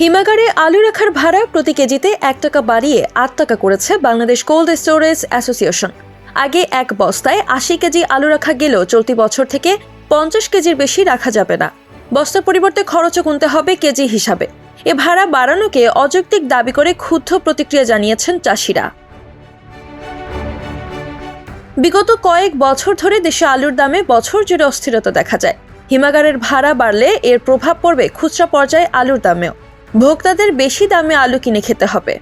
হিমাগারে আলু রাখার ভাড়া প্রতি কেজিতে এক টাকা বাড়িয়ে আট টাকা করেছে বাংলাদেশ কোল্ড স্টোরেজ অ্যাসোসিয়েশন। আগে এক বস্তায় আশি কেজি আলু রাখা গেলেও চলতি বছর থেকে পঞ্চাশ কেজির বেশি রাখা যাবে না। বস্তার পরিবর্তে খরচও গুনতে হবে কেজি হিসাবে। এ ভাড়া বাড়ানোকে অযৌক্তিক দাবি করে ক্ষুব্ধ প্রতিক্রিয়া জানিয়েছেন চাষিরা। বিগত কয়েক বছর ধরে দেশে আলুর দামে বছর জুড়ে অস্থিরতা দেখা যায়। হিমাগারের ভাড়া বাড়লে এর প্রভাব পড়বে খুচরা পর্যায়ে আলুর দামেও। ভোক্তাদের বেশি দামে আলু কিনে খেতে হবে।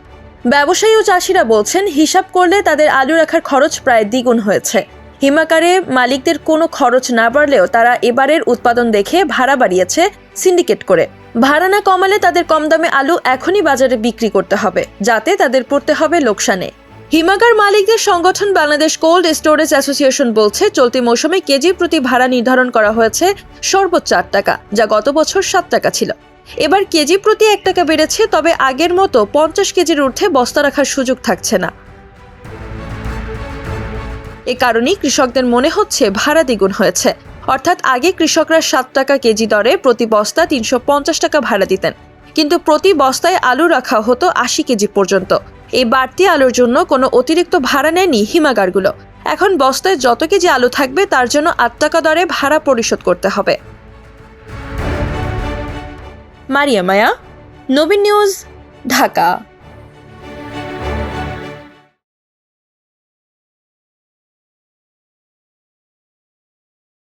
ব্যবসায়ী ও চাষিরা বলছেন, হিসাব করলে তাদের আলু রাখার খরচ প্রায় দ্বিগুণ হয়েছে। হিমাকারে মালিকদের কোনো খরচ না বাড়লেও তারা এবারের উৎপাদন দেখে ভাড়া বাড়িয়েছে সিন্ডিকেট করে। ভাড়া না কমালে তাদের কম দামে আলু এখনই বাজারে বিক্রি করতে হবে, যাতে তাদের পড়তে হবে লোকসানে। হিমাগার মালিকদের সংগঠন বাংলাদেশ কোল্ড স্টোরেজ অ্যাসোসিয়েশন বলছে, চলতি মৌসুমে কেজি প্রতি ভাড়া নির্ধারণ করা হয়েছে সর্বোচ্চ আট টাকা, যা গত বছর সাত টাকা ছিল। এবার কেজি প্রতি এক টাকা বেড়েছে, তবে আগের মতো পঞ্চাশ কেজির ঊর্ধ্বে বস্তা রাখার সুযোগ থাকছে না। এ কারণেই কৃষকদের মনে হচ্ছে ভাড়া দ্বিগুণ হয়েছে। অর্থাৎ আগে কৃষকরা সাত টাকা কেজি দরে প্রতি বস্তা তিনশো পঞ্চাশ টাকা ভাড়া দিতেন। কিন্তু প্রতি বস্তায় আলু রাখা হতো আশি কেজি পর্যন্ত। এই বাড়তি আলুর জন্য কোনো অতিরিক্ত ভাড়া নেয়নি হিমাগারগুলো। এখন বস্তায় যত কেজি আলু থাকবে, তার জন্য আট টাকা দরে ভাড়া পরিশোধ করতে হবে। মারিয়া মায়া নবীন নিউজ ঢাকা।